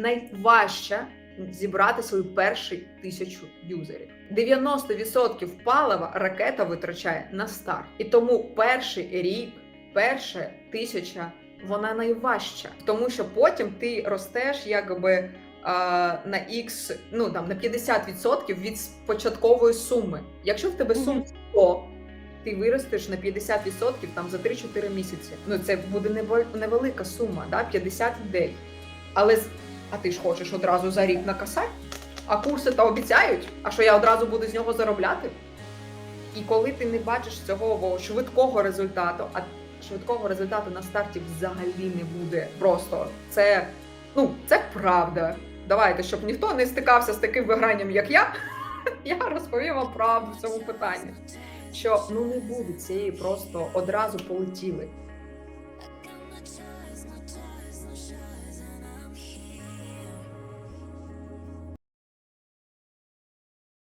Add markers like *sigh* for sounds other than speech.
найважче зібрати свою першу тисячу юзерів. 90% палива ракета витрачає на старт. І тому перший рік, перша тисяча, вона найважча, тому що потім ти ростеш якби. На X, ну там на 50% від початкової суми. Якщо в тебе сум 100, ти виростеш на 50% там за 3-4 місяці. Ну це буде невел- невелика сума, да? 50 людей. Але з- а ти ж хочеш одразу за рік накасати? А курси то обіцяють, а що я одразу буду з нього заробляти? І коли ти не бачиш цього швидкого результату, а швидкого результату на старті взагалі не буде. Просто це, ну, це правда. Давайте, щоб ніхто не стикався з таким вигранням, як я, *laughs* я розповім вам правду в цьому питанні. Що ну не буде цієї просто одразу полетіли.